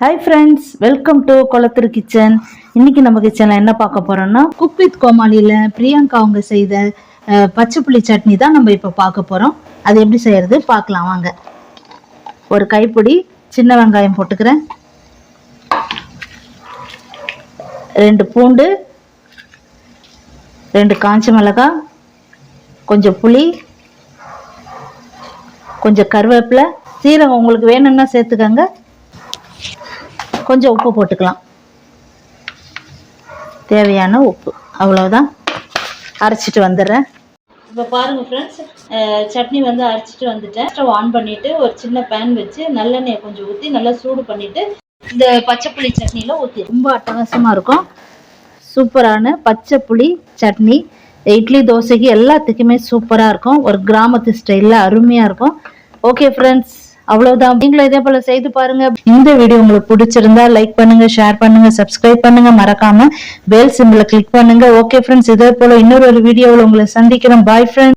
Hi friends welcome to Kolathur kitchen இன்னைக்கு நம்ம கிச்சனில் என்ன பார்க்க போகிறோன்னா குக் வித் கோமாளியில் பிரியங்கா அவங்க செய்த பச்சை புளி சட்னி தான் நம்ம இப்போ பார்க்க போகிறோம் அது எப்படி செய்கிறது பார்க்கலாம் வாங்க. ஒரு கைப்பிடி சின்ன வெங்காயம் போட்டுக்கிறேன். ரெண்டு பூண்டு ரெண்டு காஞ்ச மிளகாய் கொஞ்சம் புளி கொஞ்சம் கருவேப்பிலை. சீரகம் உங்களுக்கு வேணும்னா சேர்த்துக்கோங்க. கொஞ்சம் உப்பு போட்டுக்கலாம். தேவையான உப்பு. அவ்வளோதான் அரைச்சிட்டு வந்துடுறேன். இப்போ பாருங்க ஃப்ரெண்ட்ஸ் சட்னி வந்து அரைச்சிட்டு வந்துட்டேன். ஸ்டவ் ஆன் பண்ணிட்டு ஒரு சின்ன பேன் வச்சு நல்லெண்ணெயை கொஞ்சம் ஊற்றி நல்லா சூடு பண்ணிட்டு இந்த பச்சை புளி சட்னியில் ஊற்றி ரொம்ப அட்டகாசமாக இருக்கும். சூப்பரான பச்சை புளி சட்னி இட்லி தோசைக்கு எல்லாத்துக்குமே சூப்பராக இருக்கும். ஒரு கிராமத்து ஸ்டைலில் அருமையாக இருக்கும். ஓகே ஃப்ரெண்ட்ஸ் அவ்வளவுதான். நீங்களும் இதே போல செய்து பாருங்க. இந்த வீடியோ உங்களுக்கு பிடிச்சிருந்தா லைக் பண்ணுங்க ஷேர் பண்ணுங்க சப்ஸ்கிரைப் பண்ணுங்க. மறக்காம பெல் சிம்பிளை கிளிக் பண்ணுங்க. ஓகே ஃப்ரெண்ட்ஸ் இதே போல இன்னொரு ஒரு வீடியோவில் உங்களை சந்திக்கிறேன் பாய் ஃப்ரெண்ட்ஸ்